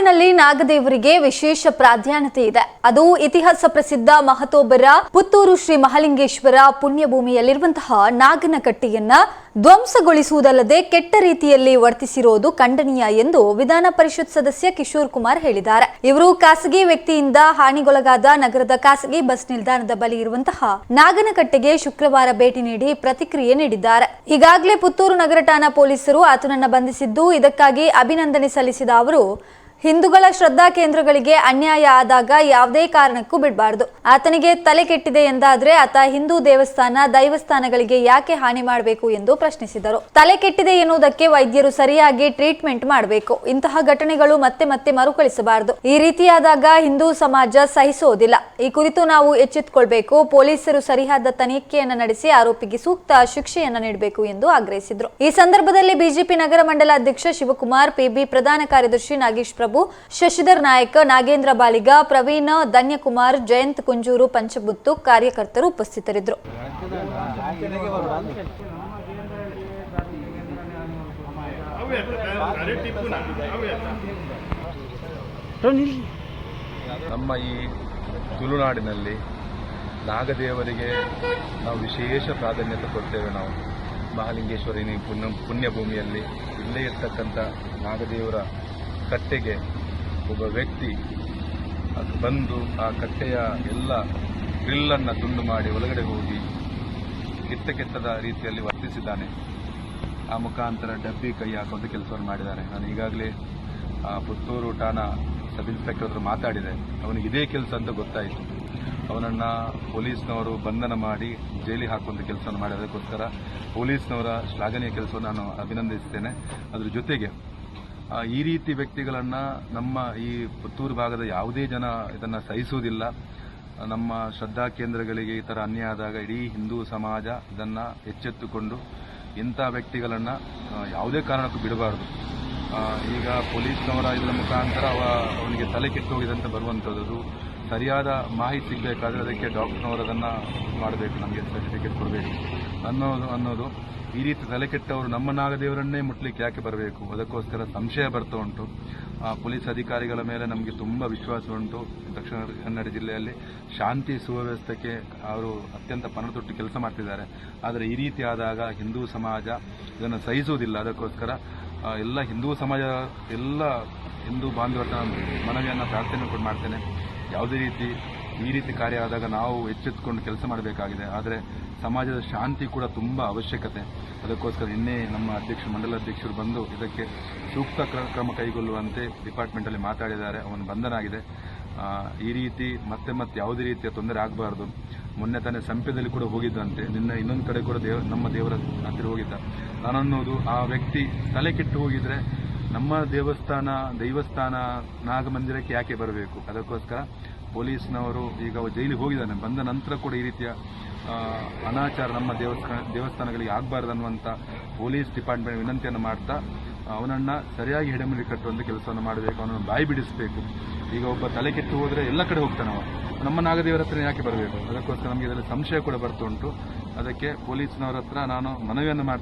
ತುಳುನಾಡಿನಲ್ಲಿ ನಾಗದೇವರಿಗೆ ವಿಶೇಷ ಪ್ರಾಧಾನ್ಯತೆ ಇದೆ. ಅದು ಇತಿಹಾಸ ಪ್ರಸಿದ್ಧ ಮಹತೋಬರ ಪುತ್ತೂರು ಶ್ರೀ ಮಹಾಲಿಂಗೇಶ್ವರ ಪುಣ್ಯಭೂಮಿಯಲ್ಲಿರುವಂತಹ ನಾಗನಕಟ್ಟೆಯನ್ನ ಧ್ವಂಸಗೊಳಿಸುವುದಲ್ಲದೆ ಕೆಟ್ಟ ರೀತಿಯಲ್ಲಿ ವರ್ತಿಸಿರೋದು ಖಂಡನೀಯ ಎಂದು ವಿಧಾನ ಪರಿಷತ್ ಸದಸ್ಯ ಕಿಶೋರ್ ಕುಮಾರ್ ಹೇಳಿದ್ದಾರೆ. ಇವರು ಖಾಸಗಿ ವ್ಯಕ್ತಿಯಿಂದ ಹಾನಿಗೊಳಗಾದ ನಗರದ ಖಾಸಗಿ ಬಸ್ ನಿಲ್ದಾಣದ ಬಳಿ ಇರುವಂತಹ ನಾಗನಕಟ್ಟೆಗೆ ಶುಕ್ರವಾರ ಭೇಟಿ ನೀಡಿ ಪ್ರತಿಕ್ರಿಯೆ ನೀಡಿದ್ದಾರೆ. ಈಗಾಗಲೇ ಪುತ್ತೂರು ನಗರ ಠಾಣಾ ಪೊಲೀಸರು ಆತನನ್ನು ಬಂಧಿಸಿದ್ದು, ಇದಕ್ಕಾಗಿ ಅಭಿನಂದನೆ ಸಲ್ಲಿಸಿದ ಅವರು ಹಿಂದೂಗಳ ಶ್ರದ್ಧಾ ಕೇಂದ್ರಗಳಿಗೆ ಅನ್ಯಾಯ ಆದಾಗ ಯಾವುದೇ ಕಾರಣಕ್ಕೂ ಬಿಡಬಾರದು. ಆತನಿಗೆ ತಲೆ ಕೆಟ್ಟಿದೆ ಎಂದಾದ್ರೆ ಆತ ಹಿಂದೂ ದೇವಸ್ಥಾನ, ದೈವಸ್ಥಾನಗಳಿಗೆ ಯಾಕೆ ಹಾನಿ ಮಾಡಬೇಕು ಎಂದು ಪ್ರಶ್ನಿಸಿದರು. ತಲೆ ಕೆಟ್ಟಿದೆ ಎನ್ನುವುದಕ್ಕೆ ವೈದ್ಯರು ಸರಿಯಾಗಿ ಟ್ರೀಟ್ಮೆಂಟ್ ಮಾಡಬೇಕು. ಇಂತಹ ಘಟನೆಗಳು ಮತ್ತೆ ಮತ್ತೆ ಮರುಕಳಿಸಬಾರದು. ಈ ರೀತಿಯಾದಾಗ ಹಿಂದೂ ಸಮಾಜ ಸಹಿಸೋದಿಲ್ಲ ಈ ಕುರಿತು ನಾವು ಎಚ್ಚೆತ್ತುಕೊಳ್ಬೇಕು ಪೊಲೀಸರು ಸರಿಯಾದ ತನಿಖೆಯನ್ನು ನಡೆಸಿ ಆರೋಪಿಗೆ ಸೂಕ್ತ ಶಿಕ್ಷೆಯನ್ನು ನೀಡಬೇಕು ಎಂದು ಆಗ್ರಹಿಸಿದರು. ಈ ಸಂದರ್ಭದಲ್ಲಿ ಬಿಜೆಪಿ ನಗರ ಮಂಡಲ ಅಧ್ಯಕ್ಷ ಶಿವಕುಮಾರ್ ಪಿಬಿ ಪ್ರಧಾನ ಕಾರ್ಯದರ್ಶಿ ನಾಗೇಶ್ ಶಶಿಧರ್ ನಾಯಕ, ನಾಗೇಂದ್ರ ಬಾಲಿಗ, ಪ್ರವೀಣ, ಧನ್ಯಕುಮಾರ್, ಜಯಂತ್ ಕುಂಜೂರು, ಪಂಚಬುತ್ತು ಕಾರ್ಯಕರ್ತರು ಉಪಸ್ಥಿತರಿದ್ದರು. ನಮ್ಮ ಈ ತುಳುನಾಡಿನಲ್ಲಿ ನಾಗದೇವರಿಗೆ ನಾವು ವಿಶೇಷ ಪ್ರಾಧಾನ್ಯತೆ ಕೊಡ್ತೇವೆ ನಾವು. ಮಹಾಲಿಂಗೇಶ್ವರಿನಿ ಪುಣ್ಯ ಪುಣ್ಯಭೂಮಿಯಲ್ಲಿ ಇಲ್ಲೇ ಇರ್ತಕ್ಕಂಥ ನಾಗದೇವರ ಕಟ್ಟೆಗೆ ಒಬ್ಬ ವ್ಯಕ್ತಿ ಅದು ಬಂದು ಆ ಕಟ್ಟೆಯ ಎಲ್ಲ ಗ್ರಿಲ್ಲನ್ನು ತುಂಡು ಮಾಡಿ ಒಳಗಡೆ ಹೋಗಿ ಕೆತ್ತ ಕೆತ್ತದ ರೀತಿಯಲ್ಲಿ ವರ್ತಿಸಿದ್ದಾನೆ. ಆ ಮುಖಾಂತರ ಡಬ್ಬಿ ಕೈ ಹಾಕುವಂಥ ಕೆಲಸವನ್ನು ಮಾಡಿದ್ದಾನೆ ನಾನು ಈಗಾಗಲೇ ಆ, ಪುತ್ತೂರು ಠಾಣಾ ಸಬ್ ಇನ್ಸ್ಪೆಕ್ಟರ್ ಹತ್ರ ಮಾತಾಡಿದೆ. ಅವನಿಗೆ ಇದೇ ಕೆಲಸ ಅಂತ ಗೊತ್ತಾಯಿತು. ಅವನನ್ನು ಪೊಲೀಸ್ನವರು ಬಂಧನ ಮಾಡಿ ಜೈಲಿ ಹಾಕುವಂಥ ಕೆಲಸವನ್ನು ಮಾಡಿ ಅದಕ್ಕೋಸ್ಕರ ಪೊಲೀಸ್ನವರ ಶ್ಲಾಘನೀಯ ಕೆಲಸವನ್ನು ನಾನು ಅಭಿನಂದಿಸ್ತೇನೆ. ಅದರ ಜೊತೆಗೆ ಈ ರೀತಿ ವ್ಯಕ್ತಿಗಳನ್ನು ನಮ್ಮ ಈ ಪುತ್ತೂರು ಭಾಗದ ಯಾವುದೇ ಜನ ಇದನ್ನು ಸಹಿಸುವುದಿಲ್ಲ. ನಮ್ಮ ಶ್ರದ್ಧಾ ಕೇಂದ್ರಗಳಿಗೆ ಈ ಥರ ಅನ್ಯಾಯ ಆದಾಗ ಇಡೀ ಹಿಂದೂ ಸಮಾಜ ಇದನ್ನು ಎಚ್ಚೆತ್ತುಕೊಂಡು ಇಂಥ ವ್ಯಕ್ತಿಗಳನ್ನು ಯಾವುದೇ ಕಾರಣಕ್ಕೂ ಬಿಡಬಾರ್ದು. ಈಗ ಪೊಲೀಸ್ನವರ ಇದರ ಮುಖಾಂತರ ಅವ ಅವನಿಗೆ ತಲೆ ಕೆಟ್ಟು ಹೋಗಿದೆ ಅಂತ ಬರುವಂಥದ್ದು ಸರಿಯಾದ ಮಾಹಿತಿ ಸಿಗಬೇಕಾದ್ರೆ ಅದಕ್ಕೆ ಡಾಕ್ಟರ್ನವರು ಅದನ್ನು ಮಾಡಬೇಕು, ನಮಗೆ ಸರ್ಟಿಫಿಕೇಟ್ ಕೊಡಬೇಕು. ಅನ್ನೋದು ಅನ್ನೋದು ಈ ರೀತಿ ತಲೆ ಕೆಟ್ಟವರು ನಮ್ಮ ನಾಗದೇವರನ್ನೇ ಮುಟ್ಲಿಕ್ಕೆ ಯಾಕೆ ಬರಬೇಕು? ಅದಕ್ಕೋಸ್ಕರ ಸಂಶಯ ಬರ್ತಾ ಉಂಟು. ಪೊಲೀಸ್ ಅಧಿಕಾರಿಗಳ ಮೇಲೆ ನಮಗೆ ತುಂಬ ವಿಶ್ವಾಸ ಉಂಟು. ದಕ್ಷಿಣ ಕನ್ನಡ ಜಿಲ್ಲೆಯಲ್ಲಿ ಶಾಂತಿ ಸುವ್ಯವಸ್ಥೆಗೆ ಅವರು ಅತ್ಯಂತ ಪಣತೊಟ್ಟು ಕೆಲಸ ಮಾಡ್ತಿದ್ದಾರೆ. ಆದರೆ ಈ ರೀತಿ ಆದಾಗ ಹಿಂದೂ ಸಮಾಜ ಇದನ್ನು ಸಹಿಸುವುದಿಲ್ಲ. ಅದಕ್ಕೋಸ್ಕರ ಎಲ್ಲ ಹಿಂದೂ ಸಮಾಜ, ಎಲ್ಲ ಹಿಂದೂ ಬಾಂಧವರ ಮನವಿಯನ್ನು ಪ್ರಾರ್ಥನೆ ಕೂಡ ಮಾಡ್ತೇನೆ. ಯಾವುದೇ ರೀತಿ ಈ ರೀತಿ ಕಾರ್ಯ ಆದಾಗ ನಾವು ಎಚ್ಚೆತ್ಕೊಂಡು ಕೆಲಸ ಮಾಡಬೇಕಾಗಿದೆ. ಆದರೆ ಸಮಾಜದ ಶಾಂತಿ ಕೂಡ ತುಂಬ ಅವಶ್ಯಕತೆ. ಅದಕ್ಕೋಸ್ಕರ ನಿನ್ನೆ ನಮ್ಮ ಅಧ್ಯಕ್ಷ, ಮಂಡಲ ಅಧ್ಯಕ್ಷರು ಬಂದು ಇದಕ್ಕೆ ಸೂಕ್ತ ಕ್ರ- ಕ್ರಮ ಕೈಗೊಳ್ಳುವಂತೆ ಡಿಪಾರ್ಟ್ಮೆಂಟಲ್ಲಿ ಮಾತಾಡಿದ್ದಾರೆ. ಅವನು ಬಂಧನ ಆಗಿದೆ ಈ ರೀತಿ ಮತ್ತೆ ಮತ್ತೆ ಯಾವುದೇ ರೀತಿಯ ತೊಂದರೆ ಆಗಬಾರ್ದು. ಮೊನ್ನೆ ತಾನೇ ಸಂಪ್ಯದಲ್ಲಿ ಕೂಡ ಹೋಗಿದ್ದಂತೆ. ನಿನ್ನೆ ಇನ್ನೊಂದು ಕಡೆ ಕೂಡ ದೇವ, ನಮ್ಮ ದೇವರ ಹತ್ತಿರ ಹೋಗಿದ್ದ. ನಾನನ್ನೋದು ಆ ವ್ಯಕ್ತಿ ತಲೆ ಕೆಟ್ಟು ಹೋಗಿದ್ರೆ ನಮ್ಮ ದೇವಸ್ಥಾನ, ದೈವಸ್ಥಾನ, ನಾಗಮಂದಿರಕ್ಕೆ ಯಾಕೆ ಬರಬೇಕು? ಅದಕ್ಕೋಸ್ಕರ ಪೊಲೀಸ್ನವರು ಈಗ ಜೈಲಿಗೆ ಹೋಗಿದ್ದಾನೆ ಬಂದ ನಂತರ ಕೂಡ ಈ ರೀತಿಯ ಅನಾಚಾರ ನಮ್ಮ ದೇವಸ್ಥಾನ, ದೇವಸ್ಥಾನಗಳಿಗೆ ಆಗಬಾರ್ದು ಅನ್ನುವಂಥ ಪೊಲೀಸ್ ಡಿಪಾರ್ಟ್ಮೆಂಟ್ ವಿನಂತಿಯನ್ನು ಮಾಡ್ತಾ, ಅವನನ್ನು ಸರಿಯಾಗಿ ಹಿಡಮುಡಿ ಕಟ್ಟುವಂಥ ಕೆಲಸವನ್ನು ಮಾಡಬೇಕು, ಅವನನ್ನು ಬಾಯಿ ಬಿಡಿಸಬೇಕು. ಈಗ ಒಬ್ಬ ತಲೆ ಕೆಟ್ಟು ಹೋದರೆ ಎಲ್ಲ ಕಡೆ ಹೋಗ್ತಾನೆ ಅವನು ನಮ್ಮ ನಾಗದೇವರ ಹತ್ರ ಯಾಕೆ ಬರಬೇಕು? ಅದಕ್ಕೋಸ್ಕರ ನಮಗೆ ಇದರಲ್ಲಿ ಸಂಶಯ ಕೂಡ ಬರ್ತಾ ಉಂಟು. ಅದಕ್ಕೆ ಪೊಲೀಸ್ನವರ ಹತ್ರ ನಾನು ಮನವಿಯನ್ನು ಮಾಡ್ತೇನೆ.